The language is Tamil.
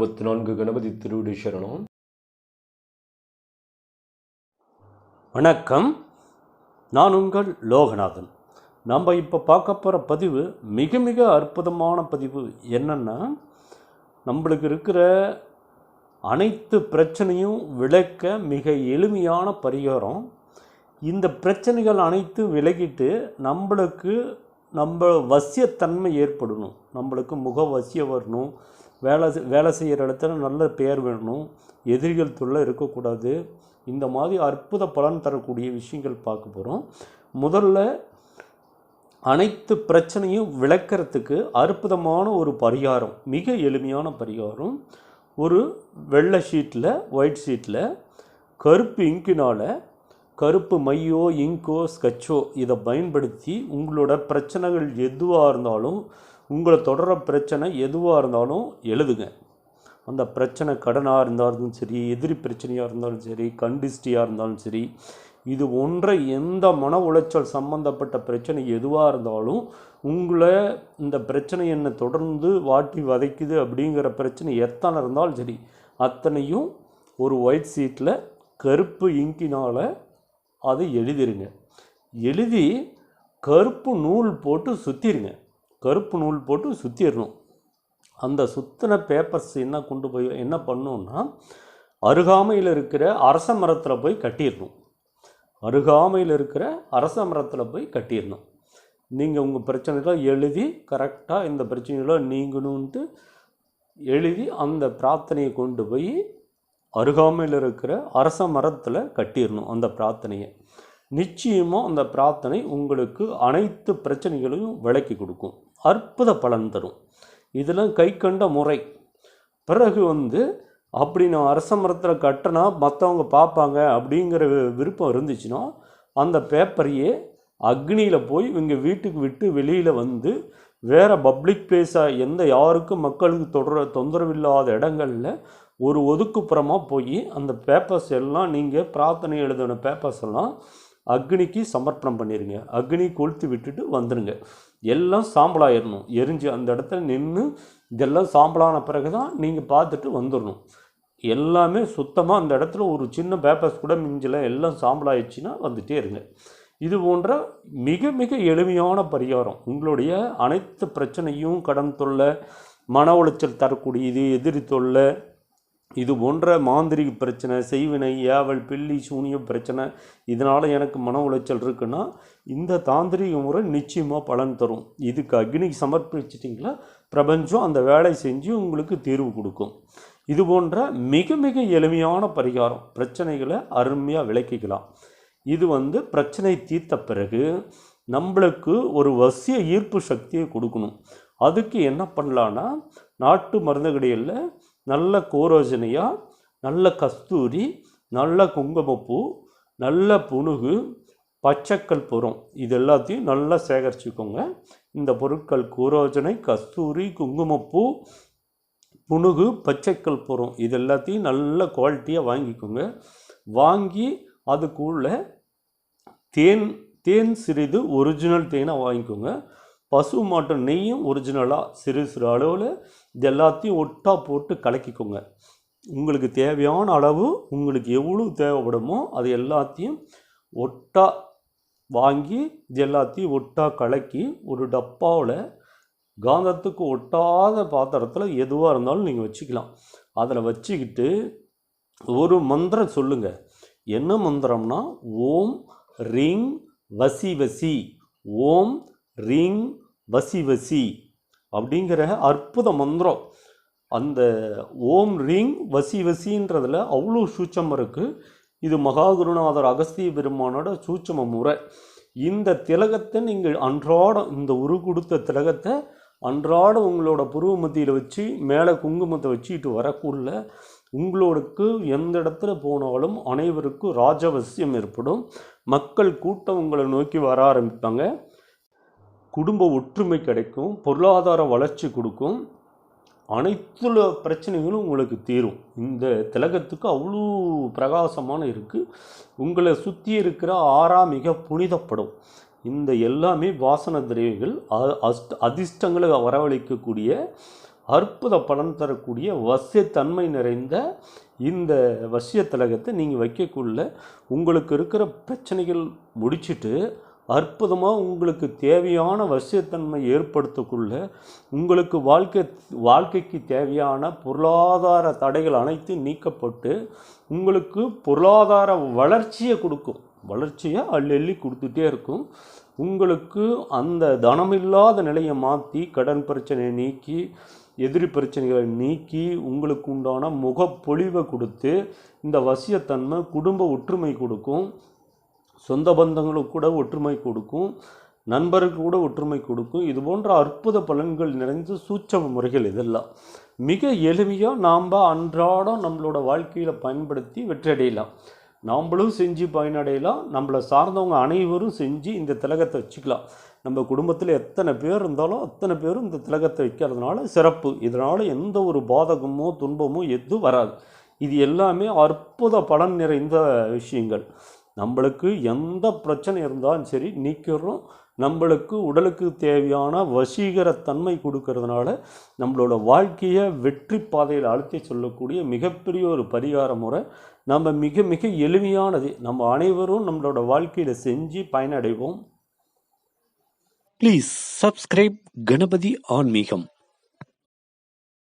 அறுபத்தி நான்கு கணபதி திருவிடி சரணம். வணக்கம். நான் உங்கள் லோகநாதன். நம்ம இப்போ பார்க்க போகிற பதிவு மிக மிக அற்புதமான பதிவு என்னென்னா நம்மளுக்கு இருக்கிற அனைத்து பிரச்சனையும் விளக்க மிக எளிமையான பரிகாரம். இந்த பிரச்சனைகள் அனைத்தும் விலகிட்டு நம்மளுக்கு நம்ம வசியத்தன்மை ஏற்படணும். நம்மளுக்கு முக வசியம் வரணும். வேலை செ- வேலை செய்கிற இடத்துல நல்ல பெயர் வேணும் எதிரிகள் தொல்லை இருக்கக்கூடாது. இந்த மாதிரி அற்புத பலன் தரக்கூடிய விஷயங்கள் பார்க்க போகிறோம் முதல்ல அனைத்து பிரச்சனையும் விளக்கிறதுக்கு அற்புதமான ஒரு பரிகாரம் மிக எளிமையான பரிகாரம். ஒரு வெள்ளை ஷீட்டில் ஒயிட் ஷீட்டில் கருப்பு இங்கினால் கருப்பு மையோ இங்கோ ஸ்கெட்சோ இதை பயன்படுத்தி உங்களோட பிரச்சனைகள் எதுவாக இருந்தாலும் உங்களை தொடர பிரச்சனை எதுவாக இருந்தாலும் எழுதுங்க. அந்த பிரச்சனை கடனாக இருந்தாலும் சரி எதிரி பிரச்சனையாக இருந்தாலும் சரி கண்டிஸ்டியாக இருந்தாலும் சரி இது ஒன்றை எந்த மன உளைச்சல் சம்பந்தப்பட்ட பிரச்சனை எதுவாக இருந்தாலும் உங்களை இந்த பிரச்சனை என்னை தொடர்ந்து வாட்டி வதைக்குது அப்படிங்கிற பிரச்சனை எத்தனை இருந்தாலும் சரி அத்தனையும் ஒரு ஒயிட் ஷீட்டில் கருப்பு இங்கினால் அதை எழுதிருங்க. எழுதி கருப்பு நூல் போட்டு சுற்றிருங்க கருப்பு நூல் போட்டு சுற்றிடணும் அந்த சுத்தின பேப்பர்ஸ் என்ன கொண்டு போய் என்ன பண்ணோன்னா அருகாமையில் இருக்கிற அரச மரத்தில் போய் கட்டிடணும் அருகாமையில் இருக்கிற அரச மரத்தில் போய் கட்டிடணும் நீங்கள் உங்கள் பிரச்சனைகளை எழுதி கரெக்டாக இந்த பிரச்சனைகளை நீங்கணுன்ட்டு எழுதி அந்த பிரார்த்தனையை கொண்டு போய் அருகாமையில் இருக்கிற அரச மரத்தில் கட்டிடணும் அந்த பிரார்த்தனையை. நிச்சயமாக அந்த பிரார்த்தனை உங்களுக்கு அனைத்து பிரச்சனைகளையும் விளக்கி கொடுக்கும். அற்புத பலன் தரும். இதெல்லாம் கை கண்ட முறை. பிறகு வந்து அப்படி நான் அரச மரத்தில் கட்டினா மற்றவங்க பார்ப்பாங்க அப்படிங்கிற வி- விருப்பம் இருந்துச்சுன்னா அந்த பேப்பரையே அக்னியில் போய் இவங்க வீட்டுக்கு விட்டு வெளியில் வந்து வேறு பப்ளிக் பிளேஸாக எந்த யாருக்கும் மக்களுக்கு தொடர தொந்தரவு இல்லாத இடங்களில் ஒரு ஒதுக்குப்புறமாக போய் அந்த பேப்பர்ஸ் எல்லாம் நீங்கள் பிரார்த்தனை எழுதின பேப்பர்ஸ் எல்லாம் அக்னிக்கு சமர்ப்பணம் பண்ணிடுங்க அக்னி கொளுத்து விட்டுட்டு வந்துடுங்க எல்லாம் சாம்பலாயிடணும் எரிஞ்சு அந்த இடத்துல நின்று இதெல்லாம் சாம்பலான பிறகு தான் நீங்கள் பார்த்துட்டு வந்துடணும் எல்லாமே சுத்தமாக அந்த இடத்துல ஒரு சின்ன பேப்பர்ஸ் கூட மிஞ்சல எல்லாம் சாம்பலாயிடுச்சுன்னா வந்துட்டே இருங்க. இது போன்ற மிக மிக எளிமையான பரிகாரம். உங்களுடைய அனைத்து பிரச்சனையும் கடன் தொல்லை மன உளைச்சல் தரக்கூடியது எதிரி தொல்லை இது போன்ற மாந்திரிக பிரச்சனை செய்வினை ஏவல் பில்லி சூனிய பிரச்சனை இதனால் எனக்கு மன உளைச்சல் இருக்குன்னா இந்த தாந்திரிக முறை நிச்சயமாக பலன் தரும். இதுக்கு அக்னிக்கு சமர்ப்பிச்சிட்டிங்களா? பிரபஞ்சம் அந்த வேலை செஞ்சு உங்களுக்கு தீர்வு கொடுக்கும். இது போன்ற மிக மிக எளிமையான பரிகாரம். பிரச்சனைகளை அருமையாக விளக்கிக்கலாம். இது வந்து பிரச்சனை தீர்த்த பிறகு நம்மளுக்கு ஒரு வசிய ஈர்ப்பு சக்தியை கொடுக்கணும். அதுக்கு என்ன பண்ணலான்னா நாட்டு மருந்து கடையில் நல்ல கோரோஜனையாக நல்ல கஸ்தூரி நல்ல குங்குமப்பூ நல்ல புணுகு பச்சைக்கல் புறம். இது எல்லாத்தையும் நல்லா சேகரிச்சுக்கோங்க. இந்த பொருட்கள் கூரோஜனை கஸ்தூரி குங்குமப்பூ புனுகு பச்சைக்கல் புறம். இது எல்லாத்தையும் நல்ல குவாலிட்டியாக வாங்கிக்கோங்க. வாங்கி அதுக்குள்ளே தேன் தேன் சிறிது ஒரிஜினல் தேனை வாங்கிக்கோங்க. பசு மாட்டு நெய்யும் ஒரிஜினலாக சிறு சிறு அளவில் இது எல்லாத்தையும் ஒட்டா போட்டு கலக்கிக்கோங்க. உங்களுக்கு தேவையான அளவு உங்களுக்கு எவ்வளோ தேவைப்படுமோ அது எல்லாத்தையும் ஒட்டா வாங்கி இது எல்லாத்தையும் ஒட்டா கலக்கி ஒரு டப்பாவில் காந்தத்துக்கு ஒட்டாத பாத்திரத்தில் எதுவாக இருந்தாலும் நீங்கள் வச்சுக்கலாம். அதில் வச்சுக்கிட்டு ஒரு மந்திரம் சொல்லுங்கள் என்ன மந்திரம்னா ஓம் ரிங் வசி வசி. ஓம் ரிங் வசி வசி அப்படிங்கிற அற்புத மந்திரம். அந்த ஓம் ரிங் வசி வசின்றதில் அவ்வளோ சூச்சம் இருக்குது இது மகாகுருநாதர் அகஸ்திய பெருமானோட சூட்சம முறை. இந்த திலகத்தை நீங்கள் அன்றாடம் இந்த உரு கொடுத்த திலகத்தை அன்றாடம் உங்களோட புருவ மத்தியில் வச்சு மேலே குங்குமத்தை வச்சுக்கிட்டு வரக்குள்ள உங்களுக்கு எந்த இடத்துல போனாலும் அனைவருக்கும் ராஜவசியம் ஏற்படும். மக்கள் கூட்டம் உங்களை நோக்கி வர ஆரம்பிப்பாங்க. குடும்ப ஒற்றுமை கிடைக்கும் பொருளாதார வளர்ச்சி கொடுக்கும். அனைத்து பிரச்சனைகளும் உங்களுக்கு தீரும். இந்த திலகத்துக்கு அவ்வளோ பிரகாசமான இருக்குது உங்களை சுற்றி இருக்கிற ஆறா மிக புனிதப்படும். இந்த எல்லாமே வாசன திரவியங்கள் அ- அஸ்ட் அதிர்ஷ்டங்களை வரவழைக்கக்கூடிய அற்புத பலன் தரக்கூடிய வசியத்தன்மை நிறைந்த இந்த வசிய திலகத்தை நீங்கள் வைக்கக்குள்ள உங்களுக்கு இருக்கிற பிரச்சனைகள் முடிச்சுட்டு அற்புதமாக உங்களுக்கு தேவையான வசியத்தன்மை ஏற்படுத்தக்குள்ள உங்களுக்கு வாழ்க்கை வாழ்க்கைக்கு தேவையான பொருளாதார தடைகள் அனைத்தும் நீக்கப்பட்டு உங்களுக்கு பொருளாதார வளர்ச்சியை கொடுக்கும். வளர்ச்சியை அள்ளி கொடுத்துட்டே இருக்கும். உங்களுக்கு அந்த தனமில்லாத நிலையை மாற்றி கடன் பிரச்சனையை நீக்கி எதிரி பிரச்சனைகளை நீக்கி உங்களுக்கு உண்டான முகப்பொழிவை கொடுத்து இந்த வசியத்தன்மை குடும்ப ஒற்றுமை கொடுக்கும். சொந்த பந்தங்களுக்கு கூட ஒற்றுமை கொடுக்கும் நண்பருக்கு கூட ஒற்றுமை கொடுக்கும். இது போன்ற அற்புத பலன்கள் நிறைந்த சூட்சம முறைகள் இதெல்லாம். மிக எளிமையாக நாம் அன்றாடம் நம்மளோட வாழ்க்கையில் பயன்படுத்தி வெற்றியடையலாம். நாம்ளும் செஞ்சு பயனடையலாம். நம்மளை சார்ந்தவங்க அனைவரும் செஞ்சு இந்த திலகத்தை வச்சுக்கலாம். நம்ம குடும்பத்தில் எத்தனை பேர் இருந்தாலும் அத்தனை பேரும் இந்த திலகத்தை வைக்கிறதுனால சிறப்பு. இதனால் எந்த ஒரு பாதகமோ துன்பமோ எதுவும் வராது. இது எல்லாமே அற்புத பலன் நிறைந்த விஷயங்கள். நம்மளுக்கு எந்த பிரச்சனை இருந்தாலும் சரி நீக்கிறோம். நம்மளுக்கு உடலுக்கு தேவையான வசீகரத்தன்மை கொடுக்கறதுனால நம்மளோட வாழ்க்கையை வெற்றி பாதையில் அழுத்தி சொல்லக்கூடிய மிகப்பெரிய ஒரு பரிகார முறை. நம்ம மிக மிக எளிமையானது. நம்ம அனைவரும் நம்மளோட வாழ்க்கையில் செஞ்சு பயனடைவோம். ப்ளீஸ் சப்ஸ்கிரைப் கணபதி ஆன்மீகம்